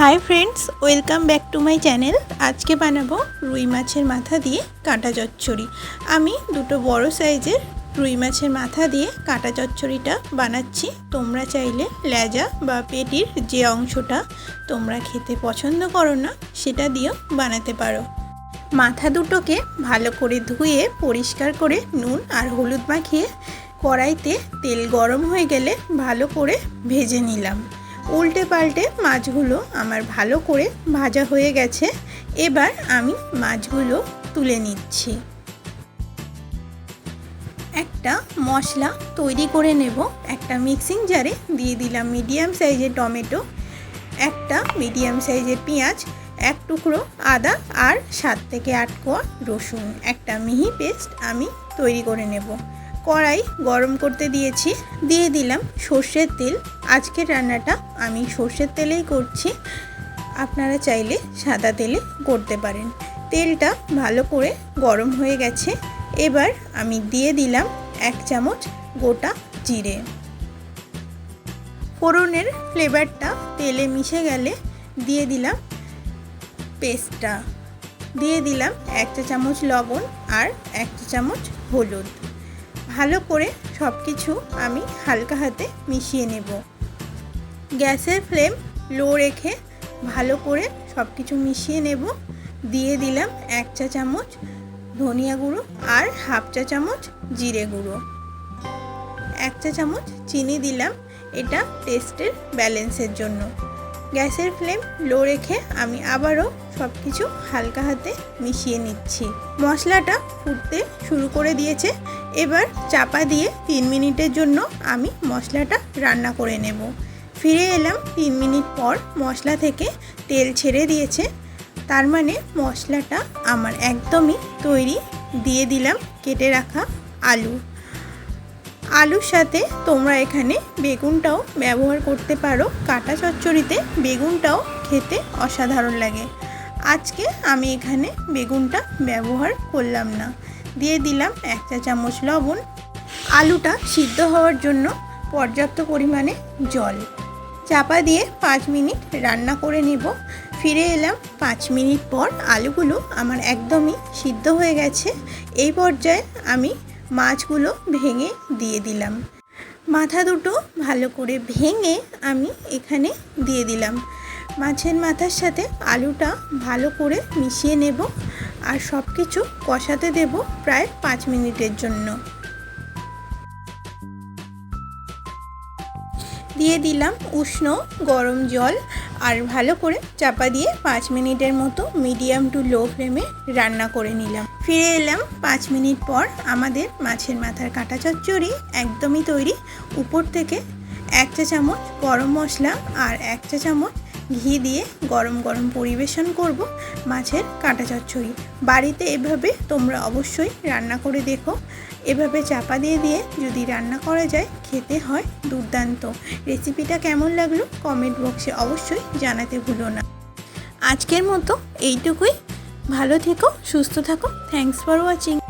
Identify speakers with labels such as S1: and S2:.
S1: Hi friends welcome back to my channel আজকে বানাবো রুই মাছের মাথা দিয়ে কাঁটা চচ্চড়ি। আমি দুটো বড় সাইজের রুই মাছের মাথা দিয়ে কাঁটা চচ্চড়িটা বানাচ্ছি। তোমরা চাইলে লেজা বা পেটির যে অংশটা তোমরা খেতে পছন্দ করো না, সেটা দিয়েও বানাতে পারো। মাথা দুটোকে ভালো করে ধুয়ে পরিষ্কার করে নুন আর হলুদ মাখিয়ে কড়াইতে তেল গরম হয়ে গেলে ভালো করে ভেজে নিলাম। উল্টে পাল্টে মাছগুলো আমার ভালো করে ভাজা হয়ে গেছে। এবার আমি মাছগুলো তুলে নিচ্ছি। একটা মশলা তৈরি করে নেব। একটা মিক্সিং জারে দিয়ে দিলাম মিডিয়াম সাইজের টমেটো, একটা মিডিয়াম সাইজের পেঁয়াজ, এক টুকরো আদা আর সাত থেকে আট কোয়া রসুন। একটা মিহি পেস্ট আমি তৈরি করে নেব। কড়াই গরম করতে দিয়েছি, দিয়ে দিলাম সর্ষের তেল। আজকের রান্নাটা আমি সর্ষের তেলেই করছি। আপনারা চাইলে সাদা তেলে করতে পারেন। তেলটা ভালো করে গরম হয়ে গেছে। এবার আমি দিয়ে দিলাম এক চামচ গোটা জিরে। ফোড়নের ফ্লেভারটা তেলে মিশে গেলে দিয়ে দিলাম পেস্টটা। দিয়ে দিলাম এক চা চামচ লবণ আর এক চা চামচ হলুদ। ভালো করে সব কিছু আমি হালকা হাতে মিশিয়ে নেব। গ্যাসের ফ্লেম লো রেখে ভালো করে সব কিছু মিশিয়ে নেব। দিয়ে দিলাম এক চা চামচ ধনিয়া গুঁড়ো আর হাফ চা চামচ জিরে গুঁড়ো। এক চা চামচ চিনি দিলাম, এটা টেস্টের ব্যালেন্সের জন্য। গ্যাসের ফ্লেম লো রেখে আমি আবারও সব কিছু হালকা হাতে মিশিয়ে নিচ্ছি। মশলাটা ফুটতে শুরু করে দিয়েছে। এবার চাপা দিয়ে তিন মিনিটের জন্য আমি মশলাটা রান্না করে নেব। ফিরে এলাম তিন মিনিট পর মশলা থেকে তেল ছেড়ে দিয়েছে। তার মানে মশলাটা আমার একদমই তৈরি। দিয়ে দিলাম কেটে রাখা আলু। আলুর সাথে তোমরা এখানে বেগুনটাও ব্যবহার করতে পারো। কাটা চচ্চড়িতে বেগুনটাও খেতে অসাধারণ লাগে। আজকে আমি এখানে বেগুনটা ব্যবহার করলাম না। দিয়ে দিলাম এক চা চামচ লবণ। আলুটা সিদ্ধ হওয়ার জন্য পর্যাপ্ত পরিমাণে জল। চাপা দিয়ে পাঁচ মিনিট রান্না করে নেব। ফিরে এলাম পাঁচ মিনিট পর আলুগুলো আমার একদমই সিদ্ধ হয়ে গেছে। এই পর্যায়ে আমি মাছগুলো ভেঙে দিয়ে দিলাম। মাথা দুটো ভালো করে ভেঙে আমি এখানে দিয়ে দিলাম। মাছের মাথার সাথে আলুটা ভালো করে মিশিয়ে নেব আর সব কিছু কষাতে দেব প্রায় পাঁচ মিনিটের জন্য। দিয়ে দিলাম উষ্ণ গরম জল আর ভালো করে চাপা দিয়ে পাঁচ মিনিটের মতো মিডিয়াম টু লো ফ্লেমে রান্না করে নিলাম। ফিরে এলাম পাঁচ মিনিট পর আমাদের মাছের মাথার কাঁটা চচ্চড়ি একদমই তৈরি। উপর থেকে এক চা চামচ গরম মশলা আর এক চা চামচ ঘি দিয়ে গরম গরম পরিবেশন করব মাছের কাঁটা চচ্চড়ি। বাড়িতে এভাবে তোমরা অবশ্যই রান্না করে দেখো। এভাবে চাপা দিয়ে দিয়ে যদি রান্না করা যায়, খেতে হয় দুর্দান্ত। রেসিপিটা কেমন লাগল কমেন্ট বক্সে অবশ্যই জানাতে ভুলো না। আজকের মতো এইটুকুই। ভালো থেকো সুস্থ থাকো। Thanks for watching